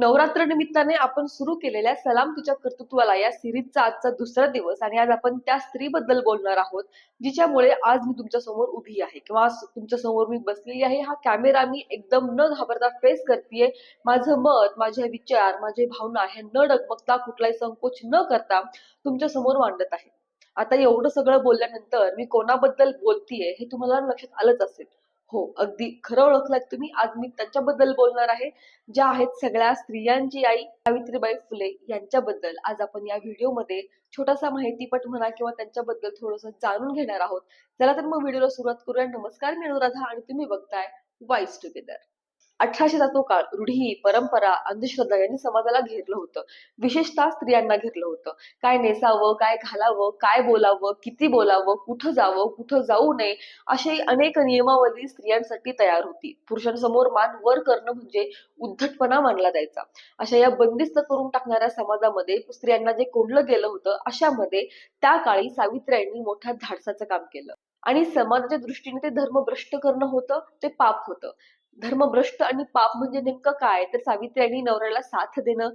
नवरात्र निमित्ताने आपण सुरू केलेल्या सलाम तुझ्या कर्तृत्वाला या सिरीजचा आजचा दुसरा दिवस आणि आज आपण त्या स्त्रीबद्दल बोलणार आहोत जिच्यामुळे आज मी तुमच्यासमोर उभी आहे. किंवा आज तुमच्यासमोर मी बसलेली आहे. हा कॅमेरा मी एकदम न घाबरता फेस करतेय. माझं मत माझे विचार माझे भावना हे न डगमगता कुठलाही संकोच न करता तुमच्यासमोर मांडत आहे. आता एवढं सगळं बोलल्यानंतर मी कोणाबद्दल बोलतीये हे तुम्हाला लक्षात आलंच असेल. हो अगदी खरं ओळखलात तुम्ही. आज मी त्यांच्याबद्दल बोलणार आहे. ज्या आहेत सगळ्या स्त्रियांची आई सावित्रीबाई फुले यांच्याबद्दल. आज आपण या व्हिडिओमध्ये छोटासा माहितीपट म्हणा किंवा त्यांच्याबद्दल थोडस जाणून घेणार आहोत. चला तर मग व्हिडिओला सुरुवात करूया. नमस्कार मी अनुराधा आणि तुम्ही बघताय वाईस टुगेदर अठराशेचा तो काळ रूढी परंपरा अंधश्रद्धा यांनी समाजाला घेरलं होतं. विशेषतः स्त्रियांना घेरलं होतं. काय नेसावं काय घालावं काय बोलावं किती बोलावं कुठं जावं कुठं जाऊ नये अशी अनेक नियमावली स्त्रियांसाठी तयार होती. पुरुषांसमोर मान वर करणं म्हणजे उद्धटपणा मानला जायचा. अशा या बंदिस्त करून टाकणाऱ्या समाजामध्ये स्त्रियांना जे कोंडलं गेलं होतं अशामध्ये त्या काळी सावित्र्यांनी मोठ्या धाडसाचं काम केलं. आणि समाजाच्या दृष्टीने ते धर्मभ्रष्ट करणं होतं ते पाप होतं. धर्मभ्रष्ट आणि पाप म्हणजे नेमकं काय? तर सावित्र्यांनी नवऱ्याला साथ देणं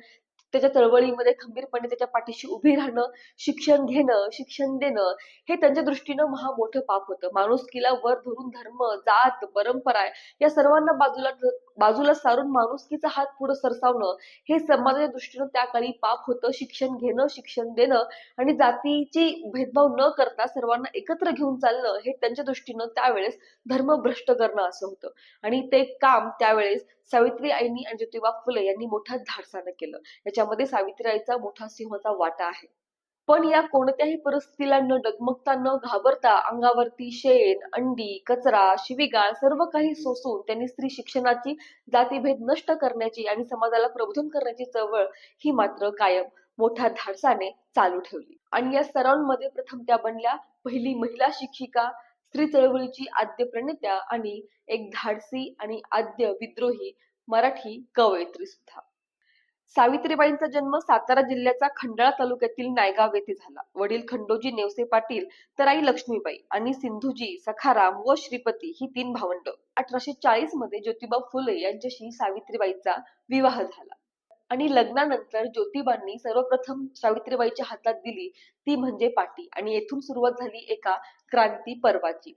त्याच्या चळवळीमध्ये खंबीरपणे त्याच्या पाठीशी उभी राहणं शिक्षण घेणं शिक्षण देणं हे त्यांच्या दृष्टीनं महा मोठं पाप होतं. माणुसकीला वर धरून धर्म जात परंपरा या सर्वांना बाजूला बाजूला सारून माणुसकीचा हात पुढे सरसावणं हे समाजाच्या दृष्टीनं त्या काळी पाप होतं. शिक्षण घेणं शिक्षण देणं आणि जातीची भेदभाव न करता सर्वांना एकत्र घेऊन चालणं हे त्यांच्या दृष्टीनं त्यावेळेस धर्मभ्रष्ट करणं असं होतं. आणि ते काम त्यावेळेस सावित्री आईनी आणि ज्योतिबा फुले यांनी मोठ्या धाडसानं केलं. याच्यामध्ये सावित्री आईचा मोठा सिंहाचा वाटा आहे. पण या कोणत्याही परिस्थितीला न डगमगता न घाबरता अंगावरती शेण अंडी कचरा शिवीगाळ सर्व काही सोसून त्यांनी स्त्री शिक्षणाची जातीभेद नष्ट करण्याची आणि समाजाला प्रबोधन करण्याची चळवळ ही मात्र कायम मोठ्या धाडसाने चालू ठेवली. आणि या सरांमध्ये प्रथम त्या बनल्या पहिली महिला शिक्षिका स्त्री चळवळीची आद्य प्रणेत्या आणि एक धाडसी आणि आद्य विद्रोही मराठी कवयित्री सुद्धा. सावित्रीबाईंचा जन्म सातारा जिल्ह्याचा खंडाळा तालुक्यातील नायगाव येथे झाला. वडील खंडोजी नेवसे पाटील तर आई लक्ष्मीबाई आणि सिंधुजी सखाराम व श्रीपती ही तीन भावंड. अठराशे चाळीसमध्ये ज्योतिबा फुले यांच्याशी सावित्रीबाईंचा विवाह झाला. आणि लग्नानंतर ज्योतिबांनी सर्वप्रथम सावित्रीबाईच्या हातात दिली ती म्हणजे पाटी आणि येथून सुरुवात झाली एका क्रांती पर्वाची.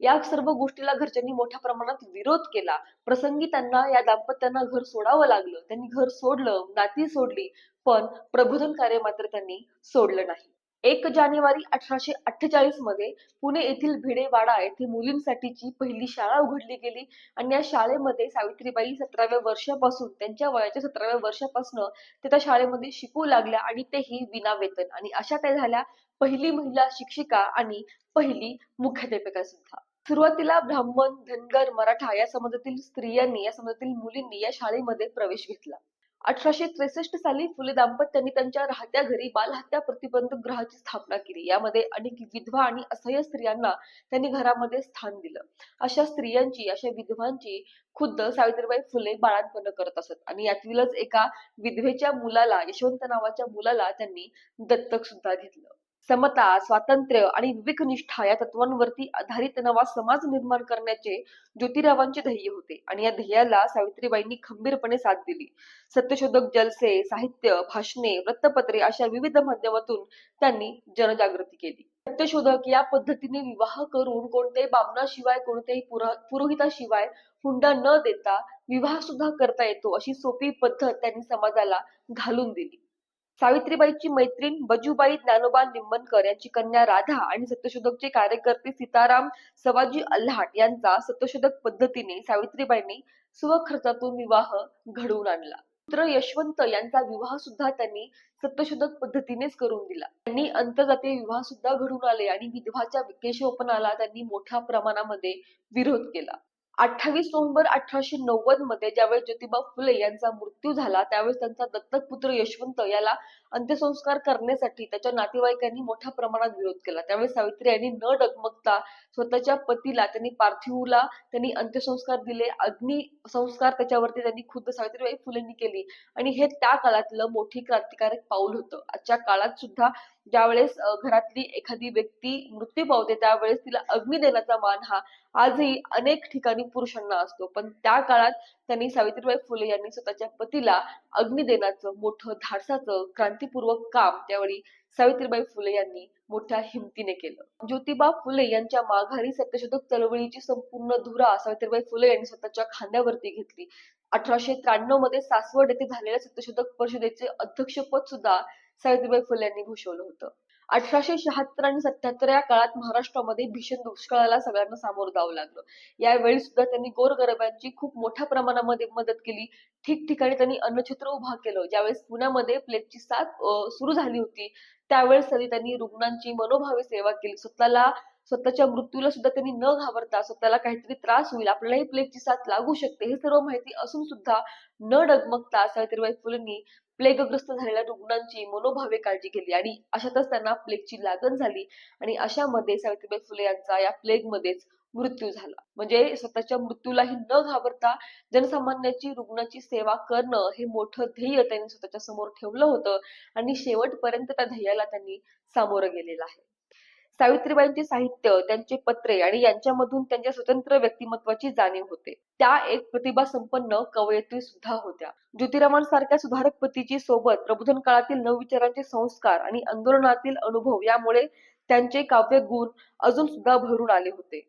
या सर्व गोष्टीला घरच्यांनी मोठ्या प्रमाणात विरोध केला. प्रसंगी त्यांना या दाम्पत्यांना घर सोडावं लागलं. त्यांनी घर सोडलं नाती सोडली पण प्रबोधन कार्य मात्र त्यांनी सोडलं नाही. एक जानेवारी अठराशे अठ्ठेचाळीसमध्ये पुणे येथील भिडेवाडा येथे मुलींसाठीची पहिली शाळा उघडली गेली आणि या शाळेमध्ये सावित्रीबाई सतराव्या वर्षापासून त्यांच्या वयाच्या सतराव्या वर्षापासून ते त्या शाळेमध्ये शिकू लागल्या आणि तेही विना वेतन आणि अशा त्या झाल्या पहिली महिला शिक्षिका आणि पहिली मुख्याध्यापिका सुद्धा. सुरुवातीला ब्राह्मण धनगर मराठा या समाजातील स्त्रियांनी या समाजातील मुलींनी या शाळेमध्ये प्रवेश घेतला. अठराशे त्रेसष्ट साली फुले दाम्पत्यांनी त्यांच्या राहत्या घरी बालहत्या प्रतिबंधक ग्रहाची स्थापना केली. यामध्ये अनेक विधवा आणि असह्य स्त्रियांना त्यांनी घरामध्ये स्थान दिलं. अशा स्त्रियांची अशा विधवांची खुद्द सावित्रीबाई फुले बाळांपण करत असत. आणि यातीलच एका विधवेच्या मुलाला यशवंत नावाच्या मुलाला त्यांनी दत्तक सुद्धा घेतलं. समता स्वातंत्र्य आणि विवेकनिष्ठा या तत्वांवरती आधारित नवा समाज निर्माण करण्याचे ज्योतिरावांचे ध्येय होते. आणि या ध्येयाला सावित्रीबाईंनी खंबीरपणे साथ दिली. सत्यशोधक जलसे साहित्य भाषणे वृत्तपत्रे अशा विविध माध्यमातून त्यांनी जनजागृती केली. सत्यशोधक या पद्धतीने विवाह करून कोणत्याही बामणाशिवाय कोणत्याही पुरोहिताशिवाय हुंडा न देता विवाह सुद्धा करता येतो अशी सोपी पद्धत त्यांनी समाजाला घालून दिली. सावित्रीबाईची मैत्रीण बजूबाई ज्ञानोबा निंबनकर यांची कन्या राधा आणि सत्यशोधकचे कार्यकर्ते सीताराम सवाजी अल्हाट यांचा सत्यशोधक पद्धतीने सावित्रीबाईंनी स्वखर्चातून विवाह घडवून आणला. पुत्र यशवंत यांचा विवाह सुद्धा त्यांनी सत्यशोधक पद्धतीनेच करून दिला. त्यांनी आंतरजातीय विवाह सुद्धा घडून आले आणि विधवाच्या केशवपणाला त्यांनी मोठ्या प्रमाणामध्ये विरोध केला. अठ्ठावीस नोव्हेंबर अठराशे नव्वदमध्ये ज्यावेळेस ज्योतिबा फुले यांचा मृत्यू झाला त्यावेळेस त्यांचा दत्तक पुत्र यशवंत याला अंत्यसंस्कार करण्यासाठी त्याच्या नातेवाईकांनी मोठ्या प्रमाणात विरोध केला. त्यावेळेस सावित्री यांनी न डगमगता स्वतःच्या पतीला त्यांनी पार्थिवला त्यांनी अंत्यसंस्कार दिले. अग्निसंस्कार त्याच्यावरती त्यांनी खुद्द सावित्रीबाई फुलेंनी केली. आणि हे त्या काळातलं मोठी क्रांतिकारक पाऊल होतं. आजच्या काळात सुद्धा ज्यावेळेस घरातली एखादी व्यक्ती मृत्यू पावते त्यावेळेस तिला अग्नी देण्याचा मान हा आजही अनेक ठिकाणी पुरुषांना असतो. पण त्या काळात त्यांनी सावित्रीबाई फुले यांनी स्वतःच्या पतीला अग्नी देण्याचं मोठं धाडसाचं क्रांतीपूर्वक काम त्यावेळी सावित्रीबाई फुले यांनी मोठ्या हिमतीने केलं. ज्योतिबा फुले यांच्या माघारी सत्यशोधक चळवळीची संपूर्ण धुरा सावित्रीबाई फुले यांनी स्वतःच्या खांद्यावरती घेतली. अठराशे त्र्याण्णवमध्ये सासवड येथे झालेल्या सत्यशोधक परिषदेचे अध्यक्षपद सुद्धा सावित्रीबाई फुले यांनी भूषवलं होतं. अठराशे शहात्तर आणि सत्याहत्तर या काळात महाराष्ट्रामध्ये भीषण दुष्काळाला सगळ्यांना सामोरं जावं लागलं. यावेळी सुद्धा त्यांनी गोरगरबांची खूप मोठ्या प्रमाणामध्ये मदत केली. ठिकठिकाणी त्यांनी अन्नछत्र उभा केलं. ज्यावेळेस पुण्यामध्ये प्लेगची साथ सुरू झाली होती त्यावेळेस तरी त्यांनी रुग्णांची मनोभावी सेवा केली. स्वतःला स्वतःच्या मृत्यूला सुद्धा त्यांनी न घाबरता स्वतःला काहीतरी त्रास होईल आपल्यालाही प्लेगची साथ लागू शकते हे सर्व माहिती असून सुद्धा न डगमगता सावित्रीबाई फुलेंनी प्लेगग्रस्त झालेल्या रुग्णांची मनोभावे काळजी केली आणि अशातच त्यांना प्लेगची लागण झाली आणि अशामध्ये सावित्रीबाई फुले यांचा या प्लेगमध्येच मृत्यू झाला. म्हणजे स्वतःच्या मृत्यूलाही न घाबरता जनसामान्याची रुग्णाची सेवा करणं हे मोठं ध्येय त्यांनी स्वतःच्या समोर ठेवलं होतं आणि शेवटपर्यंत त्या ध्येयाला त्यांनी सामोरं गेलेलं आहे. सावित्रीबाईंचे साहित्य त्यांचे पत्रे आणि यांच्यामधून त्यांच्या स्वतंत्र व्यक्तिमत्वाची जाणीव होते. त्या एक प्रतिभा संपन्न कवयित्री सुद्धा होत्या. ज्योतिरामांसारख्या सुधारक पतीची सोबत प्रबोधन काळातील नवविचारांचे संस्कार आणि आंदोलनातील अनुभव यामुळे त्यांचे काव्य गुण अजून सुद्धा भरून आले होते.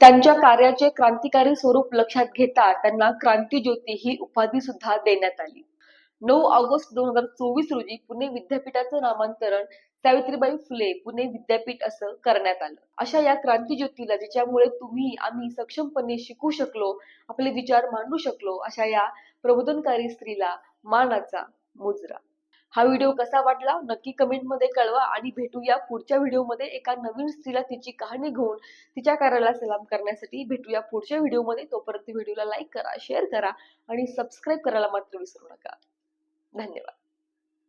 त्यांच्या कार्याचे क्रांतिकारी स्वरूप लक्षात घेता त्यांना क्रांतीज्योती ही उपाधी सुद्धा देण्यात आली. नऊ ऑगस्ट दोन हजार चोवीस रोजी पुणे विद्यापीठाचं नामांतरण सावित्रीबाई फुले पुणे विद्यापीठ असं करण्यात आलं. अशा या क्रांतीज्योतीला जिच्यामुळे तुम्ही आम्ही सक्षमपणे शिकू शकलो आपले विचार मांडू शकलो अशा या प्रबोधनकारी स्त्रीला मानाचा मुजरा. हा व्हिडिओ कसा वाटला? नक्की कमेंटमध्ये कळवा आणि भेटूया पुढच्या व्हिडिओमध्ये. एका नवीन स्त्रीला तिची कहाणी घेऊन तिच्या कार्याला सलाम करण्यासाठी भेटूया पुढच्या व्हिडिओमध्ये. तोपर्यंत व्हिडिओला लाईक करा शेअर करा आणि सबस्क्राईब करायला मात्र विसरू नका. धन्यवाद.